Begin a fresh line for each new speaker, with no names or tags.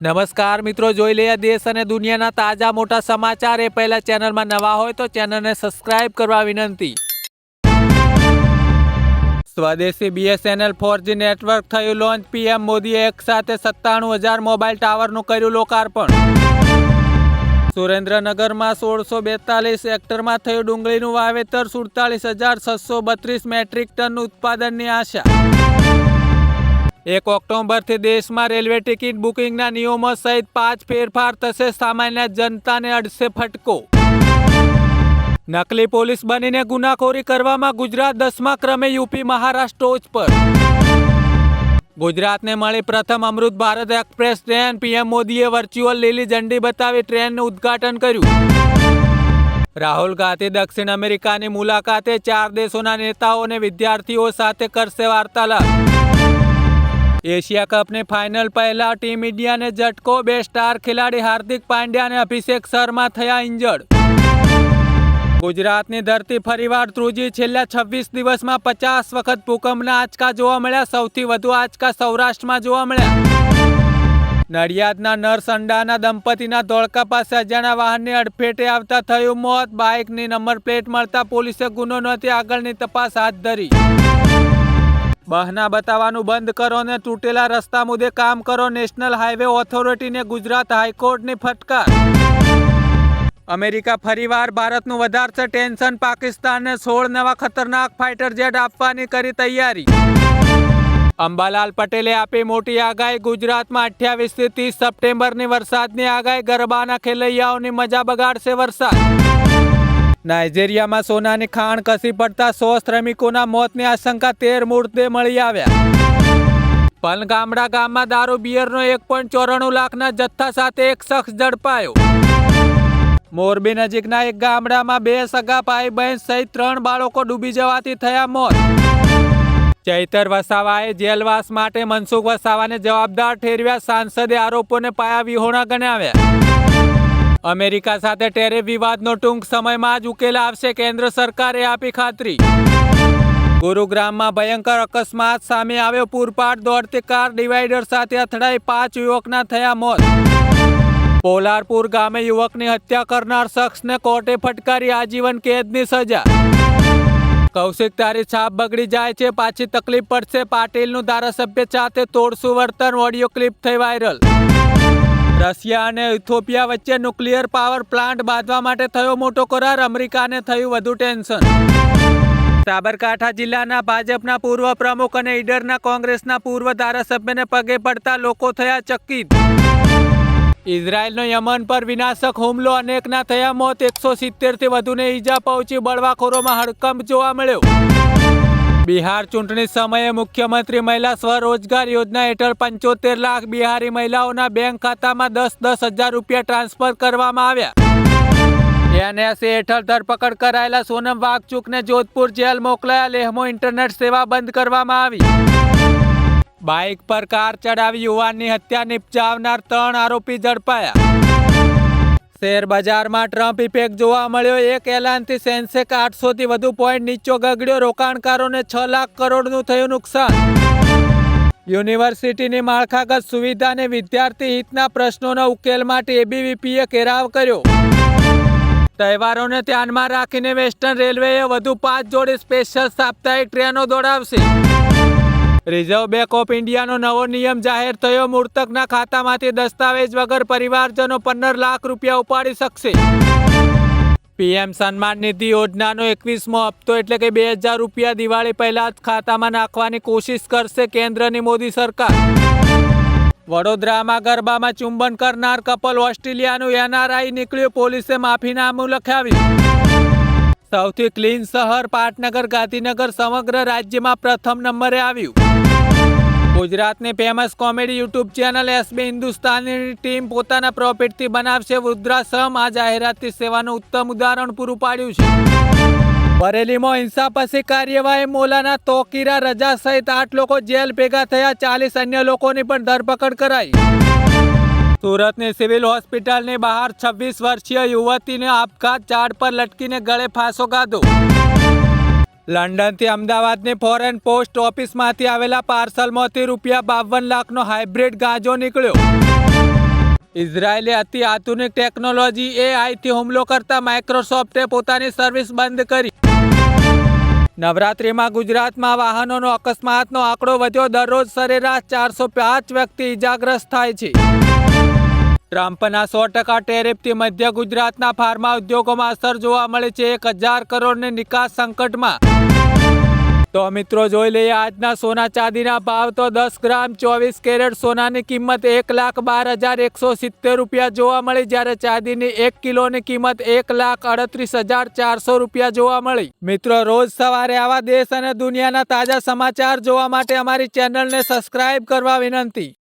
નમસ્કાર મિત્રો, જોઈ લઈએ દેશ અને દુનિયાના તાજા મોટા સમાચાર. એ પહેલા ચેનલમાં નવા હોય તો ચેનલને સબસ્ક્રાઇબ કરવા વિનંતી. સ્વદેશી બીએસએનએલ ફોરજી નેટવર્ક થયું લોન્ચ. પીએમ મોદીએ એક સાથે સત્તાણું હજાર મોબાઈલ ટાવરનું કર્યું લોકાર્પણ. સુરેન્દ્રનગરમાં સોળસો બેતાલીસ હેક્ટરમાં થયું ડુંગળીનું વાવેતર. સુડતાલીસ હજાર છસો બત્રીસ મેટ્રિક ટનનું ઉત્પાદનની આશા. એક ઓક્ટોબરથી દેશમાં રેલવે ટિકિટ બુકિંગના નિયમો સહિત પાંચ ફેરફાર થશે, સામાન્ય જનતાને અડશે ફટકો. નકલી પોલીસ બનીને ગુનાખોરી કરવામાં ગુજરાત દસમા ક્રમે યુપી મહારાષ્ટ્ર ટોચ પર. ગુજરાતને મળી પ્રથમ Amrit Bharat express train. PM મોદીએ વર્ચ્યુઅલ લીલી ઝંડી બતાવી ટ્રેનનું ઉદ્ઘાટન કર્યું. રાહુલ ગાંધી દક્ષિણ અમેરિકાની મુલાકાતે ચાર દેશોના નેતાઓ અને વિદ્યાર્થીઓ સાથે કરશે વાર્તાલાપ. એશિયા કપની ફાઇનલ પહેલા ટીમ ઇન્ડિયાને ઝટકો, બે સ્ટાર ખેલાડી હાર્દિક પાંડ્યા અને અભિષેક શર્મા થયા ઇન્જર્ડ. ગુજરાતની ધરતી ફરીવાર ધ્રુજી છેલ્લા છવ્વીસ દિવસમાં પચાસ વખત ભૂકંપના આંચકા જોવા મળ્યા, સૌથી વધુ આંચકા સૌરાષ્ટ્રમાં જોવા મળ્યા. નડિયાદના નર્સ અંડાના દંપતીના ધોળકા પાસે અજાણ્યા વાહનની અડફેટે આવતા થયું મોત, બાઇકની નંબર પ્લેટ મળતા પોલીસે ગુનો નોંધી આગળની તપાસ હાથ ધરી. બહાના બતાવવાનું બંધ કરો ને તૂટેલા રસ્તા મુદ્દે કામ કરો નેશનલ હાઈવે ઓથોરિટીને ગુજરાત હાઈકોર્ટની ફટકાર. અમેરિકા ફરીવાર ભારતનું વધારશે ટેન્શન, પાકિસ્તાનને સોળ નવા ખતરનાક ફાઇટર જેટ આપવાની કરી તૈયારી. અંબાલાલ પટેલે આપી મોટી આગાહી, ગુજરાતમાં અઠ્યાવીસથી ત્રીસ સપ્ટેમ્બરની વરસાદની આગાહી, ગરબાના ખેલૈયાઓની મજા બગાડશે વરસાદ. નાઇજેરિયામાં સોનાની ખાણ કસી પડતા સો શ્રમિકોના મોતની આશંકા તેર મૃતદેહ મળી આવ્યા. પલગામડા ગામમાં દારૂ બિયરનો એક પોઈન્ટ ચોરાણું લાખના જથ્થા સાથે એક શખ્સ ઝડપાયો. મોરબી નજીકના એક ગામડામાં બે સગા ભાઈ બહેન સહિત ત્રણ બાળકો ડૂબી જવાથી થયા મોત. ચૈતર વસાવાએ જેલવાસ માટે મનસુખ વસાવાને જવાબદાર ઠેરવ્યા, સાંસદે આરોપોને પાયા વિહોણા ગણાવ્યા. અમેરિકા સાથે ટેરિફ વિવાદનો ટૂંક સમયમાં જ ઉકેલ આવશે. કેન્દ્ર સરકારે આપી ખાતરી. ગુરુગ્રામમાં ભયંકર અકસ્માત સામે આવ્યો પૂરપાટ દોડતી કાર ડિવાઈડર સાથે અથડાઈ પાંચ યુવકના થયા મોત. પોલારપુર ગામે યુવકની હત્યા કરનાર શખ્સને કોર્ટે ફટકારી આજીવન કેદની સજા. કૌશિક તારી છાપ બગડી જાય છે, પાછી તકલીફ પડશે. પાટીલનું ધારાસભ્ય સાથે તોડસું વર્તન, ઓડિયો ક્લિપ થઈ વાયરલ. રશિયા અને ઇથોપિયા વચ્ચે ન્યુક્લિયર પાવર પ્લાન્ટ બાંધવા માટે થયો મોટો કરાર. અમેરિકાને થયું વધુ ટેન્શન. સાબરકાંઠા જિલ્લાના ભાજપના પૂર્વ પ્રમુખ અને ઈડરના કોંગ્રેસના પૂર્વ ધારાસભ્યને પગે પડતા લોકો થયા ચકિત. ઇઝરાયલનો યમન પર વિનાશક હુમલો, અનેકના થયા મોત. એકસો સિત્તેરથી વધુને ઈજા પહોંચી બળવાખોરોમાં હડકંપ જોવા મળ્યો. બિહાર ચૂંટણી સમયે મુખ્યમંત્રી મહિલા સ્વરોજગાર યોજના હેઠળ પંચોતેર લાખ બિહારી મહિલાઓના બેંક ખાતામાં દસ દસ હજાર રૂપિયા ટ્રાન્સફર કરવામાં આવ્યા. એનએસએ હેઠળ ધરપકડ કરાયેલા સોનમ વાઘચૂકને જોધપુર જેલ મોકલાયા, લેહમો ઇન્ટરનેટ સેવા બંધ કરવામાં આવી. બાઇક પર કાર ચડાવી યુવાનની હત્યા, નિપજાવનાર ત્રણ આરોપી ઝડપાયા. શેર બજારમાં ટ્રમ્પ ઇફેક્ટ જોવા મળ્યો. એક એલાનથી સેન્સેક આઠસોથી વધુ પોઈન્ટ નીચો ગગડ્યો. રોકાણકારોને છ લાખ કરોડનું થયું નુકસાન. યુનિવર્સિટીની માળખાગત સુવિધાને વિદ્યાર્થી હિતના પ્રશ્નોના ઉકેલ માટે એબીવીપીએ ઘેરાવ કર્યો. તહેવારોને ધ્યાનમાં રાખીને વેસ્ટર્ન રેલવેએ વધુ પાંચ જોડી સ્પેશિયલ સાપ્તાહિક ટ્રેનો દોડાવશે. રિઝર્વ બેંક ઓફ ઇન્ડિયાનો નવો નિયમ જાહેર થયો. મૃતકના ખાતામાંથી દસ્તાવેજ વગર પરિવારજનો પંદર લાખ રૂપિયા ઉપાડી શકશે. પીએમ સન્માન નિધિ યોજનાનો એકવીસમો હપ્તો એટલે કે બે હજાર રૂપિયા દિવાળી પહેલા જ ખાતામાં નાખવાની કોશિશ કરશે કેન્દ્રની મોદી સરકાર. વડોદરામાં ગરબામાં ચુંબન કરનાર કપલ ઓસ્ટ્રેલિયાનું એનઆરઆઈ નીકળ્યું. પોલીસે માફીનામું લખાવ્યું. સૌથી ક્લીન શહેર પાટનગર ગાંધીનગર સમગ્ર રાજ્યમાં પ્રથમ નંબરે આવ્યું. ગુજરાતની famous comedy YouTube channel SB Hindustani team પોતાના પ્રોફિટથી બનાવશે વૃદ્ધાશ્રમ. આ જાહેરાતથી સેવાનું ઉત્તમ ઉદાહરણ પૂરું પાડ્યું છે. બરેલીમાં હિંસા પછી કાર્યવાહી, મોલાના તોકીરા રજા સહિત આઠ લોકો જેલ ભેગા થયા, ચાલીસ અન્ય લોકોની પણ ધરપકડ કરાઈ. સુરતની સિવિલ હોસ્પિટલની બહાર છવ્વીસ વર્ષીય યુવતીને આપઘાત, ઝાડ પર લટકીને ગળે ફાંસો ગાધો. લંડનથી અમદાવાદની ફોરેન પોસ્ટ ઓફિસમાંથી આવેલા પાર્સલમાંથી રૂપિયા બાવન લાખનો હાઇબ્રિડ ગાંજો નીકળ્યો. ઇઝરાયેલે અતિ આધુનિક ટેકનોલોજી એઆઈથી હુમલો કરતા માઇક્રોસોફ્ટે પોતાની સર્વિસ બંધ કરી. નવરાત્રિમાં ગુજરાતમાં વાહનોનો અકસ્માતનો આંકડો વધ્યો. દરરોજ સરેરાશ ચારસો પાંચ વ્યક્તિ ઇજાગ્રસ્ત થાય છે. ટ્રમ્પના સો ટકા ટેરિફથી મધ્ય ગુજરાતના ફાર્મા ઉદ્યોગોમાં અસર જોવા મળે છે એક હજાર કરોડની નિકાસ સંકટમાં. તો મિત્રો જોઈ લઈએ આજના સોના ચાંદીના ભાવ તો દસ ગ્રામ ચોવીસ કેરેટ સોનાની કિંમત એક લાખ બાર હજાર એકસો સિત્તેર રૂપિયા જોવા મળી જ્યારે ચાંદીની એક કિલોની કિંમત એક લાખ અડત્રીસ હજાર ચારસો રૂપિયા જોવા મળી. મિત્રો રોજ સવારે આવા દેશ અને દુનિયાના તાજા સમાચાર જોવા માટે અમારી ચેનલને સબસ્ક્રાઇબ કરવા વિનંતી.